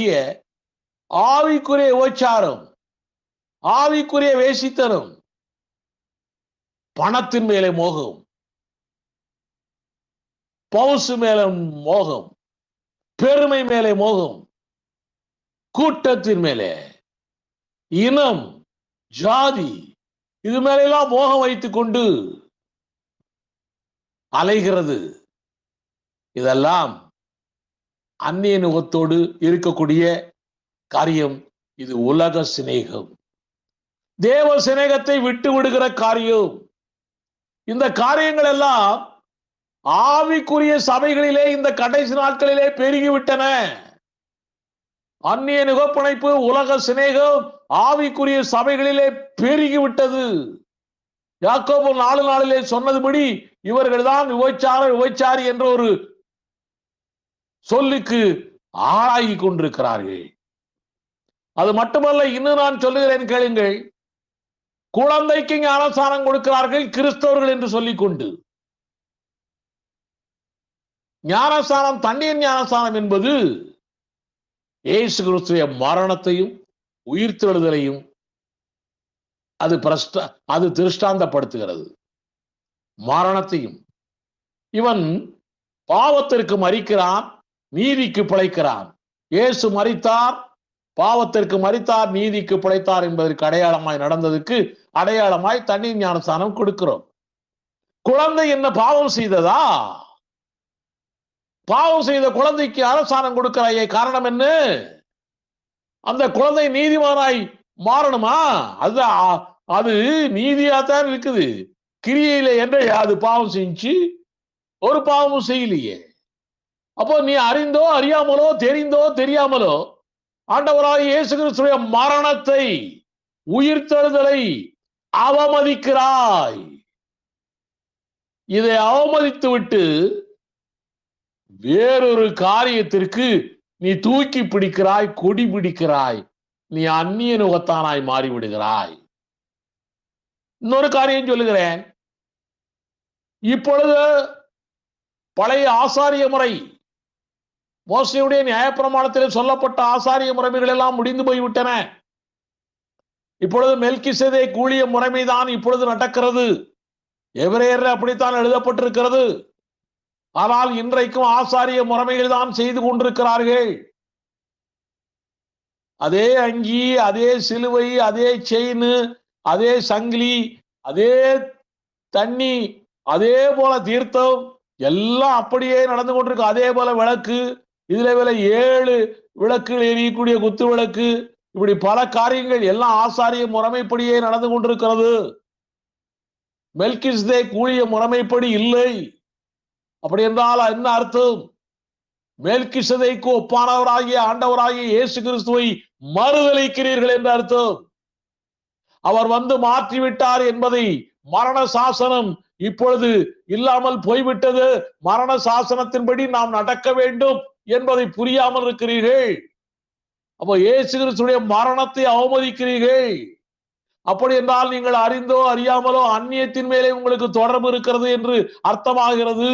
ஆகிய ஆவிக்குரிய ஓச்சாரம் ஆவிக்குரிய வேசித்தனம் பணத்தின் மேலே மோகம் பவுசு மேலே மோகம் பெருமை மேலே மோகம் கூட்டத்தின் மேலே இனம் ஜாதி இது மேலெல்லாம் மோகம் வைத்துக் கொண்டு அலைகிறது. இதெல்லாம் அந்நிய நுகத்தோடு இருக்கக்கூடிய காரியம் இது உலக சிநேகம். தேவ சிநேகத்தை விட்டு விடுகிற காரியம். இந்த காரியங்கள் எல்லாம் ஆவிக்குரிய சபைகளிலே இந்த கடைசி நாட்களிலே பெருகிவிட்டன. அந்நிய நுகப்பணைப்பு உலக சிநேகம் ஆவிக்குரிய சபைகளிலே பெருகிவிட்டது. யாக்கோபு நாலு நாளிலே சொன்னதுபடி இவர்கள்தான் விபச்சார விபச்சாரி என்ற ஒரு சொல்லுக்கு ஆளாகி கொண்டிருக்கிறார்கள். அது மட்டுமல்ல இன்னும் நான் சொல்லுகிறேன் கேளுங்கள். குழந்தைக்கு ஞானஸ்தானம் கொடுக்கிறார்கள் கிறிஸ்தவர்கள் என்று சொல்லிக் கொண்டு ஞானசாரம் தண்ணீர் ஞானசாரம் என்பது ஏசு கிறிஸ்துவ மரணத்தையும் உயிர்த்தெழுதலையும் அது பிரஷ்ட அது திருஷ்டாந்தப்படுத்துகிறது. மரணத்தையும். இவன் பாவத்திற்கு மறிக்கிறான். நீதிக்கு பிழைக்கிறான் இயேசு மறித்தார் பாவத்திற்கு மறித்தார் நீதிக்கு பிழைத்தார் என்பதற்கு அடையாளமாய் நடந்ததுக்கு அடையாளமாய் தண்ணீர் ஞானஸ்தானம் கொடுக்கிறோம். குழந்தை என்ன பாவம் செய்ததா? பாவம் செய்த குழந்தைக்கு அரசாணம் கொடுக்கிறாயே காரணம் என்ன? அந்த குழந்தை நீதிமானாய் மாறணுமா? அது அது நீதியாத்தான் இருக்குது. கிரியையில என்ன அது பாவம் செஞ்சு ஒரு பாவமும் செய்யலையே. அப்போ நீ அறிந்தோ அறியாமலோ தெரிந்தோ தெரியாமலோ ஆண்டவராக இயேசு கிறிஸ்துடைய மரணத்தை உயிர்த்தெழுதலை அவமதிக்கிறாய். இதை அவமதித்து விட்டு வேறொரு காரியத்திற்கு நீ தூக்கி பிடிக்கிறாய் கொடி பிடிக்கிறாய். நீ அந்நிய நுகத்தானாய் மாறிவிடுகிறாய். இன்னொரு காரியம் சொல்லுகிறேன். இப்பொழுது பழைய ஆசாரிய முறை மோசையுடைய நியாயப்பிரமாணத்தில் சொல்லப்பட்ட ஆசாரிய முறைமைகள் எல்லாம் முடிந்து போய்விட்டன. இப்பொழுது மெல்கிசதே கூலிய முறைமைதான் இப்பொழுது நடக்கிறது. எவரேர் அப்படித்தான் எழுதப்பட்டிருக்கிறது. ஆனால் இன்றைக்கும் ஆசாரிய முறைமைகள் தான் செய்து கொண்டிருக்கிறார்கள். அதே அங்கி அதே சிலுவை அதே செயின் அதே சங்கிலி அதே தண்ணி அதே போல தீர்த்தம் எல்லாம் அப்படியே நடந்து கொண்டிருக்கு. அதே போல விளக்கு இதுல வேலை ஏழு விளக்குகள் எரியக்கூடிய குத்து விளக்கு. இப்படி பல காரியங்கள் எல்லாம் ஆசாரிய முறைமைப்படியே நடந்து கொண்டிருக்கிறது. மெல்கிஸ்தே கூலிய முறைமைப்படி இல்லை. அப்படி என்றால் என்ன அர்த்தம்? மேல்கிசதைக்கு ஒப்பானவராகிய ஆண்டவராகிய இயேசு கிறிஸ்துவை மறுதளிக்கிறீர்கள் என்று அர்த்தம். அவர் வந்து மாற்றிவிட்டார் என்பதை மரண சாசனம் இப்பொழுது இல்லாமல் போய்விட்டது. மரண சாசனத்தின்படி நாம் நடக்க வேண்டும். என்பதை புரியாமல் இருக்கிறீர்கள். அப்போ இயேசு கிறிஸ்துடைய மரணத்தை அவமதிக்கிறீர்கள். அப்படி என்றால் நீங்கள் அறிந்தோ அறியாமலோ அந்நியத்தின் மேலே உங்களுக்கு தொடர்பு இருக்கிறது என்று அர்த்தமாகிறது.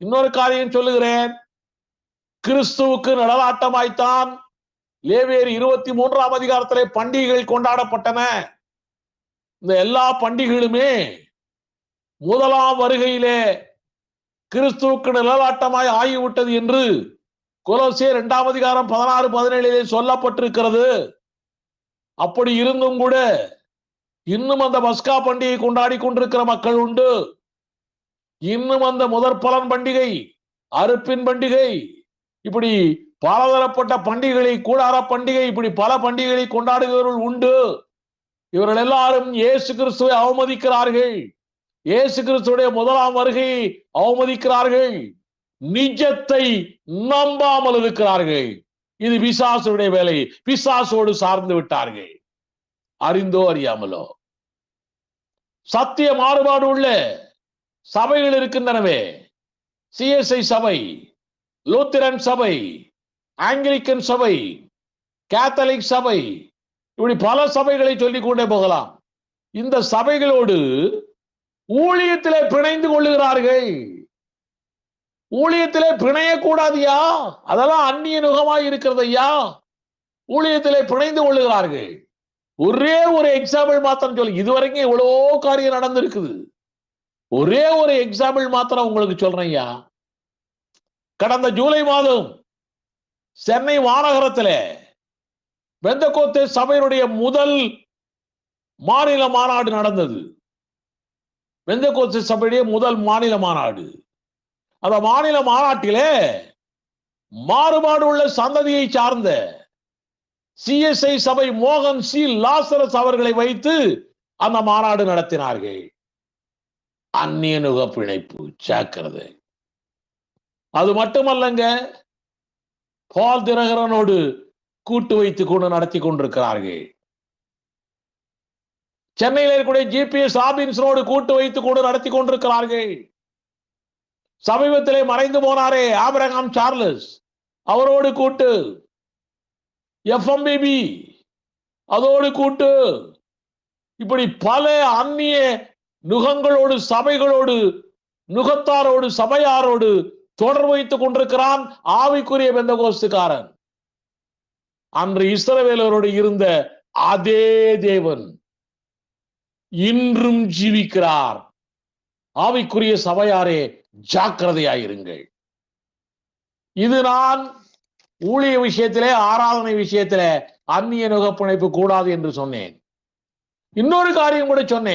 இன்னொரு காரியம் சொல்லுகிறேன். கிறிஸ்துவுக்கு நடலாட்டமாய்த்தான் லேவேர் இருபத்தி மூன்றாம் அதிகாரத்திலே பண்டிகைகள் கொண்டாடப்பட்டன. இந்த எல்லா பண்டிகைகளுமே முதலாம் வருகையிலே கிறிஸ்துவுக்கு நிழலாட்டமாய் ஆகிவிட்டது என்று குலோசிய இரண்டாம் அதிகாரம் பதினாறு பதினேழிலே சொல்லப்பட்டிருக்கிறது. அப்படி இருந்தும் கூட இன்னும் அந்த பஸ்கா பண்டிகை கொண்டாடி கொண்டிருக்கிற மக்கள் உண்டு. இன்னும் அந்த முதற் பலன் பண்டிகை அறுப்பின் பண்டிகை இப்படி பலதரப்பட்ட பண்டிகைகளை கூடார பண்டிகை இப்படி பல பண்டிகைகளை கொண்டாடுகிறவர்கள் உண்டு. இவர்கள் எல்லாரும் இயேசு கிறிஸ்துவை அவமதிக்கிறார்கள். இயேசு கிறிஸ்துடைய முதலாம் வருகையை அவமதிக்கிறார்கள். நிஜத்தை நம்பாமல் இருக்கிறார்கள். இது பிசாசுடைய வேலை. பிசாசோடு சார்ந்து விட்டார்கள். அறிந்தோ அறியாமலோ. சத்திய மாறுபாடு உள்ள சபைகள் இருக்கின்றனவே. சிஎஸ்ஐ சபை லூத்திரன் சபை ஆங்கிலிக்கன் சபை கேத்தலிக் சபை இப்படி பல சபைகளை சொல்லிக் கொண்டே போகலாம். இந்த சபைகளோடு ஊழியத்திலே பிணைந்து கொள்ளுகிறார்கள். ஊழியத்திலே பிணையக்கூடாதியா அதெல்லாம் அந்நிய நுகமாய் இருக்கிறது ஐயா. ஊழியத்திலே பிணைந்து கொள்ளுகிறார்கள். ஒரே ஒரு எக்ஸாம்பிள் மாத்திரம் சொல்லி. இதுவரைக்கும் எவ்வளோ காரியம் நடந்திருக்குது. ஒரே ஒரு எக்ஸாம்பிள் மாத்திரம் உங்களுக்கு சொல்றேன் ஐயா. கடந்த ஜூலை மாதம் சென்னை மாநகரத்தில் பெந்தகோத்தே சபையினுடைய முதல் மாநில மாநாடு நடந்தது. பெந்தகோத்தே சபையுடைய முதல் மாநில மாநாடு அந்த மாநில மாநாட்டிலே மாறுபாடு உள்ள சந்ததியை சார்ந்த சிஎஸ்ஐ சபை மோகன் சி. லாசரஸ் அவர்களை வைத்து அந்த மாநாடு நடத்தினார்கள். அந்நிய நுக பிணைப்பு ஜாக்கிரதை. அது மட்டுமல்லங்க பால் திரகரனோடு கூட்டு வைத்துக் கொண்டு நடத்தி கொண்டிருக்கிறார்கள். சென்னையில் இருக்கக்கூடிய ஜிபிஎஸ் ராபின்ஸனோடு கூட்டு வைத்துக் கொண்டு நடத்தி கொண்டிருக்கிறார்கள். சமீபத்திலே மறைந்து போனாரே ஆபிரகாம் சார்லஸ். அவரோடு கூட்டு. எஃப்எம்பிபி. அதோடு கூட்டு. இப்படி பல அந்நிய நுகங்களோடு சபைகளோடு நுகத்தாரோடு சபையாரோடு தொடர்பு வைத்துக் கொண்டிருக்கிறான் ஆவிக்குரிய பெந்தகோஸ்துக்காரன். அன்று இஸ்ரவேலரோடு இருந்த அதே தேவன். இன்றும் ஜீவிக்கிறார். ஆவிக்குரிய சபையாரே ஜாக்கிரதையாயிருங்கள். இது நான் ஊழிய விஷயத்திலே ஆராதனை விஷயத்திலே அந்நிய நுகப்பிணைப்பு கூடாது என்று சொன்னேன். இன்னொரு காரியம் கூட சொன்னேன்.